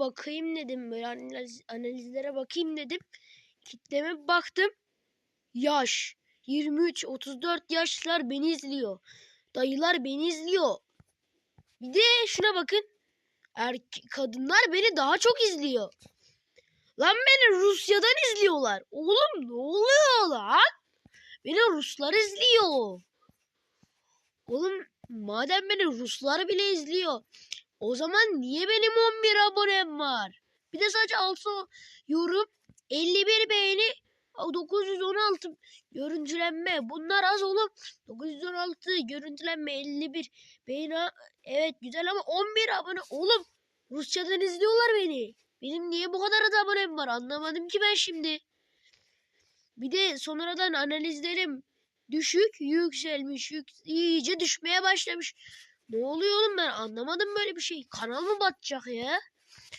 bakayım dedim. Böyle analiz, analizlere bakayım dedim. Kitleme baktım. Yaş. 23-34 yaşlar beni izliyor. Dayılar beni izliyor. Bir de şuna bakın. Erke kadınlar beni daha çok izliyor. Lan beni Rusya'dan izliyorlar. Oğlum ne oluyor lan? Beni Ruslar izliyor. Oğlum madem beni Ruslar bile izliyor. O zaman niye benim 11 abonem var? Bir de sadece 6 yorum, 51 beğeni, 916 görüntülenme. Bunlar az oğlum. 916 görüntülenme, 51 beğeni. Evet güzel ama 11 abone. Oğlum Rusçadan izliyorlar beni. Benim niye bu kadar da abonem var anlamadım ki ben şimdi. Bir de sonradan analizlerim düşük yükselmiş yük, iyice düşmeye başlamış. Ne oluyor oğlum ben anlamadım böyle bir şey. Kanal mı batacak ya?